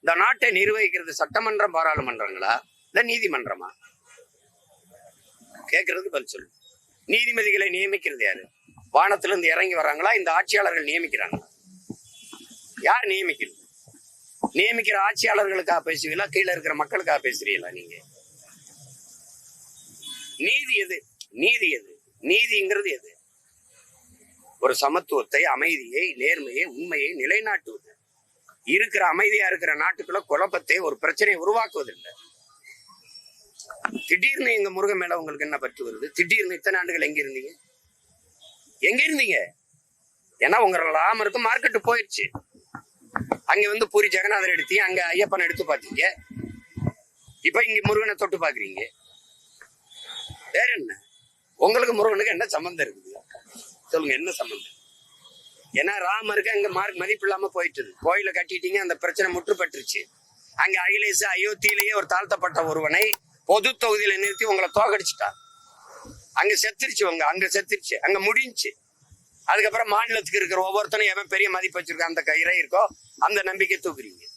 இந்த நாட்டை நிர்வகிக்கிறது சட்டமன்றம் பாராளுமன்றங்களா? இல்ல நீதிமன்றமா? கேட்கறதுக்கு பதில் சொல்லு. நீதிபதிகளை நியமிக்கிறது யாரு? வானத்துல இருந்து இறங்கி வர்றாங்களா? இந்த ஆட்சியாளர்கள் நியமிக்கிறாங்களா? யார் நியமிக்கிறது நியமிக்கிற ஆட்சியாளர்களுக்காக பேசுவீங்களா? கீழே இருக்கிற மக்களுக்காக பேசுறீங்களா நீங்க? நீதி எது? நீதி எது? நீதிங்கிறது எது? ஒரு சமத்துவத்தை அமைதியை நேர்மையை உண்மையை நிலைநாட்டுவது. இருக்கிற அமைதியா இருக்கிற நாட்டுக்குள்ள குழப்பத்தை ஒரு பிரச்சனையை உருவாக்குவதில்லை. திடீர்னு எங்க முருகன் மேல உங்களுக்கு என்ன பற்று வருது? திடீர்னு இத்தனை ஆண்டுகள் எங்க இருந்தீங்க? எங்க இருந்தீங்க? ஏன்னா உங்க ராமருக்கு மார்க்கெட்டு போயிடுச்சு. அங்க வந்து பூரி ஜெகநாதர் எடுத்தீங்க அங்க ஐயப்பன் எடுத்து பார்த்தீங்க. இப்ப இங்க முருகனை தொட்டு பாக்குறீங்க வேற என்ன? உங்களுக்கு முருகனுக்கு என்ன சம்பந்தம் இருக்குது? சொல்லுங்க என்ன சம்பந்தம்? ஏன்னா ராமருக்கு அங்க மார்க் மதிப்பு இல்லாம போயிட்டு கோயில கட்டிட்டீங்க அந்த பிரச்சனை முற்றுப்பட்டுருச்சு. அங்க அகிலேஷ் அயோத்தியிலேயே ஒரு தாழ்த்தப்பட்ட ஒருவனை பொது தொகுதியில நிறுத்தி உங்களை தோகடிச்சிட்டான் அங்க செத்துருச்சு உங்க அங்க செத்துருச்சு அங்க முடிஞ்சுச்சு அதுக்கப்புறம் மாநிலத்துக்கு இருக்கிற ஒவ்வொருத்தனும் எவன் பெரிய மதிப்பு வச்சிருக்க அந்த கயிறை இருக்கோ அந்த நம்பிக்கை தூக்குறீங்க.